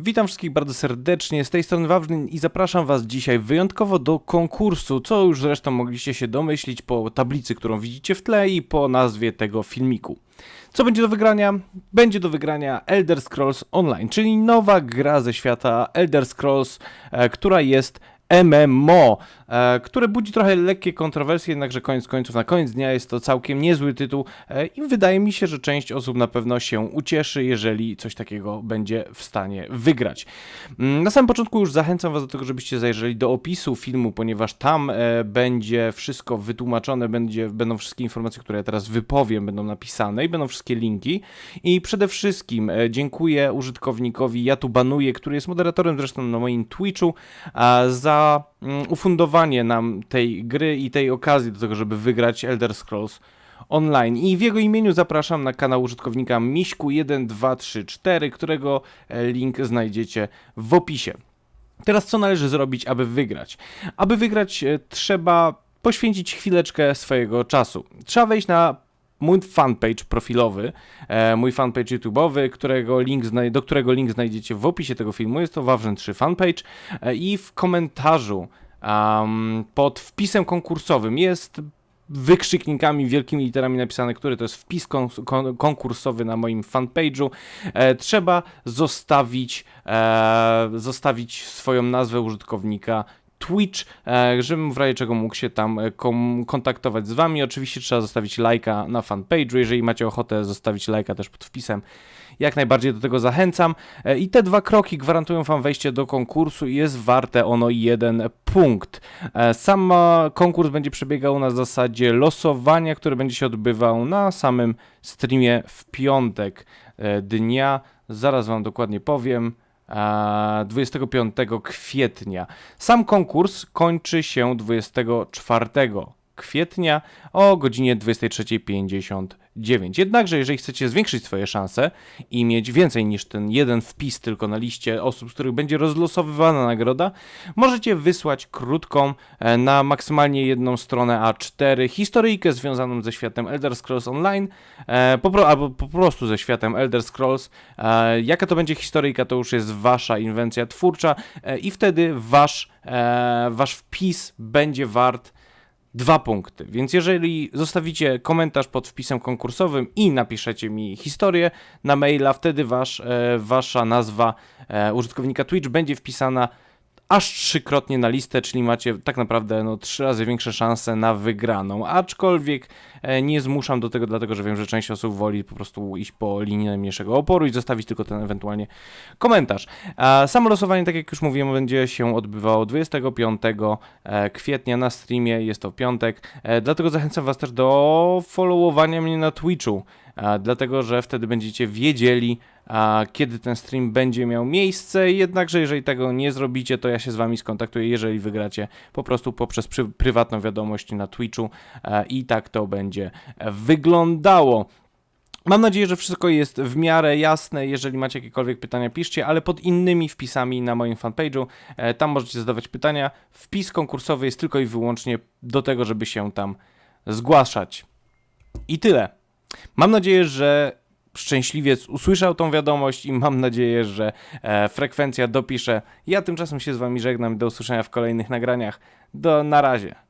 Witam wszystkich bardzo serdecznie, z tej strony Wawrzyn i zapraszam Was dzisiaj wyjątkowo do konkursu, co już zresztą mogliście się domyślić po tablicy, którą widzicie w tle i po nazwie tego filmiku. Co będzie do wygrania? Będzie do wygrania Elder Scrolls Online, czyli nowa gra ze świata Elder Scrolls, e, która jest MMO, e, które budzi trochę lekkie kontrowersje, jednakże koniec końców na koniec dnia jest to całkiem niezły tytuł e, i wydaje mi się, że część osób na pewno się ucieszy, jeżeli coś takiego będzie w stanie wygrać. Mm, Na samym początku już zachęcam Was do tego, żebyście zajrzeli do opisu filmu, ponieważ tam e, będzie wszystko wytłumaczone, będzie, będą wszystkie informacje, które ja teraz wypowiem, będą napisane i będą wszystkie linki. I przede wszystkim dziękuję użytkownikowi Ja tu banuję, który jest moderatorem zresztą na moim Twitchu, a, za mm, ufundowanie nam tej gry i tej okazji do tego, żeby wygrać Elder Scrolls online. I w jego imieniu zapraszam na kanał użytkownika Miśku1234, którego e, link znajdziecie w opisie. Teraz co należy zrobić, aby wygrać? Aby wygrać e, trzeba poświęcić chwileczkę swojego czasu. Trzeba wejść na mój fanpage profilowy, e, mój fanpage YouTube'owy, którego link do którego link znajdziecie w opisie tego filmu. Jest to Wawrzyn 3 fanpage e, i w komentarzu am, pod wpisem konkursowym jest wykrzyknikami, wielkimi literami napisane, który to jest wpis kon- kon- konkursowy na moim fanpage'u. E, trzeba zostawić, e, zostawić swoją nazwę użytkownika Twitch, e, żebym w razie czego mógł się tam e, kontaktować z wami. Oczywiście trzeba zostawić lajka na fanpage'u, jeżeli macie ochotę zostawić lajka też pod wpisem. Jak najbardziej do tego zachęcam. E, I te dwa kroki gwarantują wam wejście do konkursu i jest warte ono jeden punkt. Sam konkurs będzie przebiegał na zasadzie losowania, które będzie się odbywał na samym streamie w piątek dnia. Zaraz wam dokładnie powiem. E, 25 kwietnia. Sam konkurs kończy się 24 kwietnia o godzinie 23.59. Jednakże, jeżeli chcecie zwiększyć swoje szanse i mieć więcej niż ten jeden wpis tylko na liście osób, z których będzie rozlosowywana nagroda, możecie wysłać krótką, e, na maksymalnie jedną stronę A4 historyjkę związaną ze światem Elder Scrolls Online, e, albo po prostu ze światem Elder Scrolls. E, jaka to będzie historyjka, to już jest wasza inwencja twórcza i wtedy wasz, wasz wpis będzie wart dwa punkty. Więc jeżeli zostawicie komentarz pod wpisem konkursowym i napiszecie mi historię na maila, wtedy wasz, e, wasza nazwa e, użytkownika Twitch będzie wpisana aż trzykrotnie na listę, czyli macie tak naprawdę no, trzy razy większe szanse na wygraną. Aczkolwiek e, nie zmuszam do tego, dlatego że wiem, że część osób woli po prostu iść po linii najmniejszego oporu i zostawić tylko ten ewentualnie komentarz. Samo losowanie, tak jak już mówiłem, będzie się odbywało 25 e, kwietnia na streamie, jest to piątek, e, dlatego zachęcam Was też do followowania mnie na Twitchu, dlatego że wtedy będziecie wiedzieli, kiedy ten stream będzie miał miejsce. Jednakże, jeżeli tego nie zrobicie, to ja się z Wami skontaktuję, jeżeli wygracie po prostu poprzez prywatną wiadomość na Twitchu e, i tak to będzie wyglądało. Mam nadzieję, że wszystko jest w miarę jasne. Jeżeli macie jakiekolwiek pytania, piszcie, ale pod innymi wpisami na moim fanpage'u. E, tam możecie zadawać pytania. Wpis konkursowy jest tylko i wyłącznie do tego, żeby się tam zgłaszać. I tyle. Mam nadzieję, że szczęśliwiec usłyszał tą wiadomość i mam nadzieję, że e, frekwencja dopisze. Ja tymczasem się z wami żegnam. Do usłyszenia w kolejnych nagraniach. Do na razie.